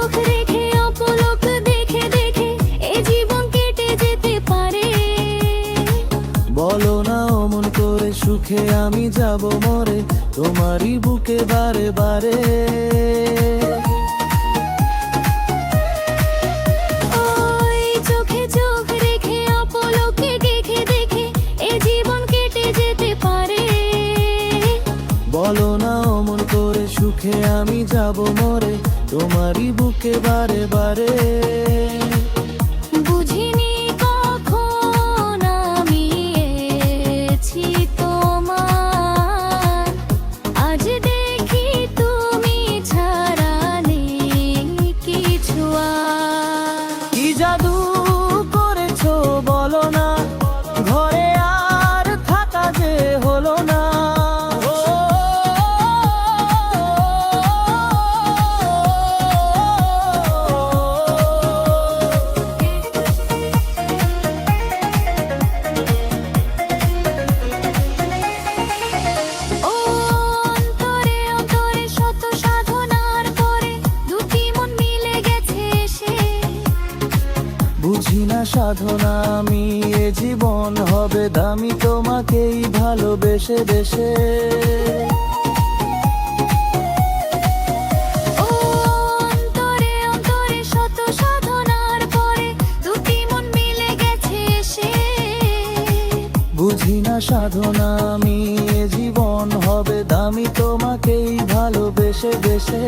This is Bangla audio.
চোখ রেখে অপলক দেখে দেখে এ জীবন কেটে যেতে পারে। আমি যাব মরে তোমারই বুকে বারে বারে। বলো না অমন করে সুখে আমি যাব মরে তোমারই বুকে বারে বারে। সাধনা আমি এ জীবন হবে দামি তোমাকেই ভালোবেসে দেশে। বুঝি না সাধনা আমি জীবন হবে দামি তোমাকেই ভালোবেসে দেশে।